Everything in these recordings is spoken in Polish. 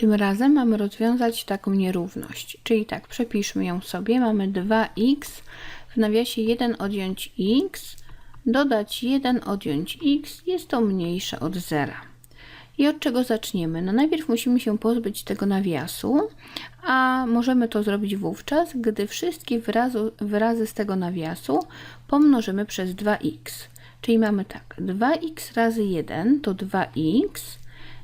Tym razem mamy rozwiązać taką nierówność, czyli tak, przepiszmy ją sobie. Mamy 2x w nawiasie 1 odjąć x, dodać 1 odjąć x, jest to mniejsze od zera. I od czego zaczniemy? No najpierw musimy się pozbyć tego nawiasu, a możemy to zrobić wówczas, gdy wszystkie wyrazu, wyrazy z tego nawiasu pomnożymy przez 2x. Czyli mamy tak, 2x razy 1 to 2x,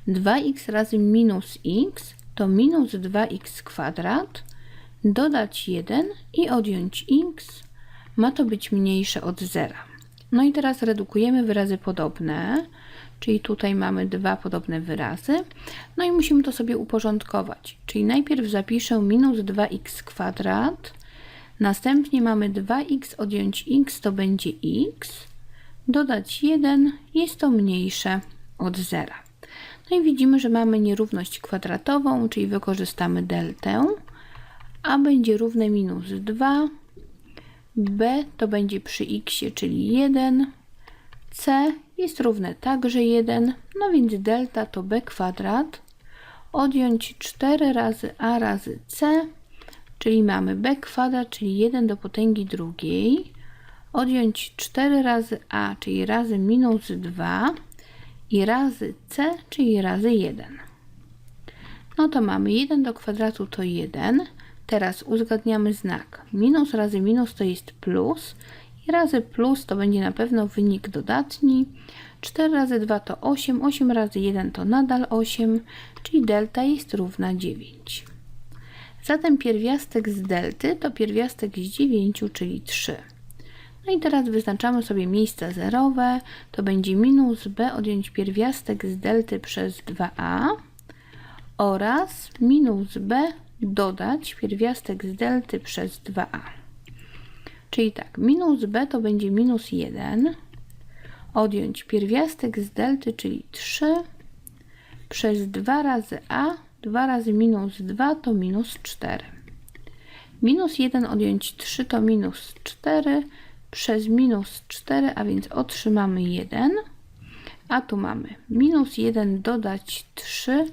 2x razy minus x to minus 2x kwadrat, dodać 1 i odjąć x ma to być mniejsze od zera. No i teraz redukujemy wyrazy podobne, czyli tutaj mamy dwa podobne wyrazy. No i musimy to sobie uporządkować. Czyli najpierw zapiszę minus 2x kwadrat, następnie mamy 2x odjąć x to będzie x, dodać 1 jest to mniejsze od zera. No i widzimy, że mamy nierówność kwadratową, czyli wykorzystamy deltę, a będzie równe minus 2, b to będzie przy x, czyli 1, c jest równe także 1, no więc delta to b kwadrat, odjąć 4 razy a razy c, czyli mamy b kwadrat, czyli 1 do potęgi drugiej, odjąć 4 razy a, czyli razy minus 2 i razy c, czyli razy 1. No to mamy 1 do kwadratu to 1. Teraz uzgadniamy znak. Minus razy minus to jest plus i razy plus to będzie na pewno wynik dodatni. 4 razy 2 to 8, 8 razy 1 to nadal 8, czyli delta jest równa 9. Zatem pierwiastek z delty to pierwiastek z 9, czyli 3. No i teraz wyznaczamy sobie miejsca zerowe. To będzie minus b odjąć pierwiastek z delty przez 2a oraz minus b dodać pierwiastek z delty przez 2a. Czyli tak, minus b to będzie minus 1, odjąć pierwiastek z delty, czyli 3, przez 2 razy a, 2 razy minus 2 to minus 4. Minus 1 odjąć 3 to minus 4, przez minus 4, a więc otrzymamy 1, a tu mamy minus 1 dodać 3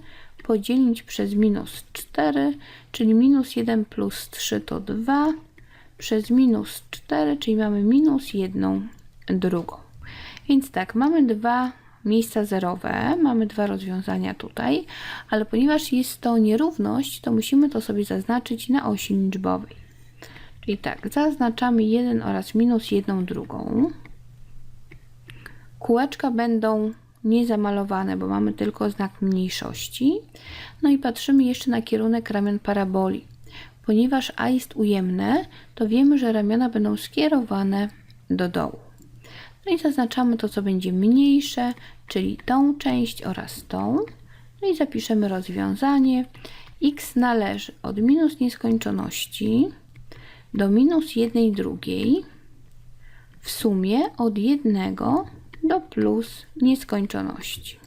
podzielić przez minus 4, czyli minus 1 plus 3 to 2, przez minus 4, czyli mamy minus 1 drugą. Więc tak, mamy dwa miejsca zerowe, mamy dwa rozwiązania tutaj, ale ponieważ jest to nierówność, to musimy to sobie zaznaczyć na osi liczbowej. Czyli tak, zaznaczamy 1 oraz minus 1 drugą. Kółeczka będą niezamalowane, bo mamy tylko znak mniejszości. No i patrzymy jeszcze na kierunek ramion paraboli. Ponieważ A jest ujemne, to wiemy, że ramiona będą skierowane do dołu. No i zaznaczamy to, co będzie mniejsze, czyli tą część oraz tą. No i zapiszemy rozwiązanie. x należy od minus nieskończoności do minus 1 drugiej w sumie od 1 do plus nieskończoności.